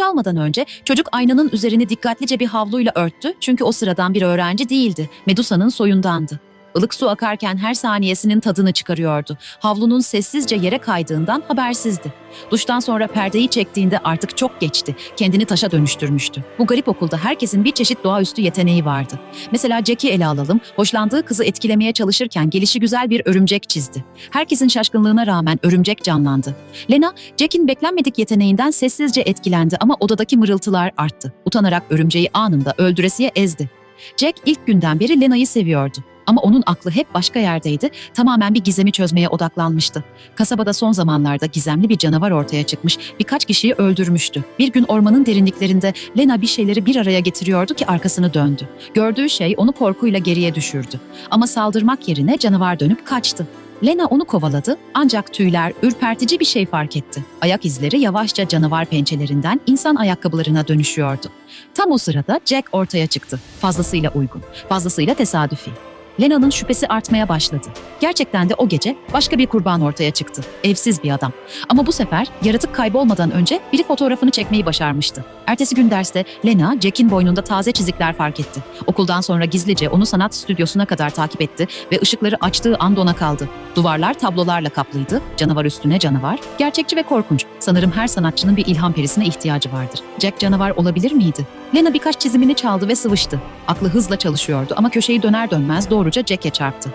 Almadan önce çocuk aynanın üzerini dikkatlice bir havluyla örttü çünkü o sıradan bir öğrenci değildi. Medusa'nın soyundandı. Ilık su akarken her saniyesinin tadını çıkarıyordu. Havlunun sessizce yere kaydığından habersizdi. Duştan sonra perdeyi çektiğinde artık çok geçti. Kendini taşa dönüştürmüştü. Bu garip okulda herkesin bir çeşit doğaüstü yeteneği vardı. Mesela Jack'i ele alalım. Hoşlandığı kızı etkilemeye çalışırken gelişi güzel bir örümcek çizdi. Herkesin şaşkınlığına rağmen örümcek canlandı. Lena, Jack'in beklenmedik yeteneğinden sessizce etkilendi ama odadaki mırıltılar arttı. Utanarak örümceği anında öldüresiye ezdi. Jack ilk günden beri Lena'yı seviyordu. Ama onun aklı hep başka yerdeydi, tamamen bir gizemi çözmeye odaklanmıştı. Kasabada son zamanlarda gizemli bir canavar ortaya çıkmış, birkaç kişiyi öldürmüştü. Bir gün ormanın derinliklerinde Lena bir şeyleri bir araya getiriyordu ki arkasını döndü. Gördüğü şey onu korkuyla geriye düşürdü. Ama saldırmak yerine canavar dönüp kaçtı. Lena onu kovaladı ancak tüyler ürpertici bir şey fark etti. Ayak izleri yavaşça canavar pençelerinden insan ayakkabılarına dönüşüyordu. Tam o sırada Jack ortaya çıktı. Fazlasıyla uygun, fazlasıyla tesadüfi. Lena'nın şüphesi artmaya başladı. Gerçekten de o gece başka bir kurban ortaya çıktı. Evsiz bir adam. Ama bu sefer yaratık kaybolmadan önce biri fotoğrafını çekmeyi başarmıştı. Ertesi gün derste Lena, Jack'in boynunda taze çizikler fark etti. Okuldan sonra gizlice onu sanat stüdyosuna kadar takip etti ve ışıkları açtığı an dona kaldı. Duvarlar tablolarla kaplıydı, canavar üstüne canavar. Gerçekçi ve korkunç. Sanırım her sanatçının bir ilham perisine ihtiyacı vardır. Jack canavar olabilir miydi? Lena birkaç çizimini çaldı ve sıvıştı. Aklı hızla çalışıyordu ama köşeyi döner dönmez doğruca Jack'e çarptı.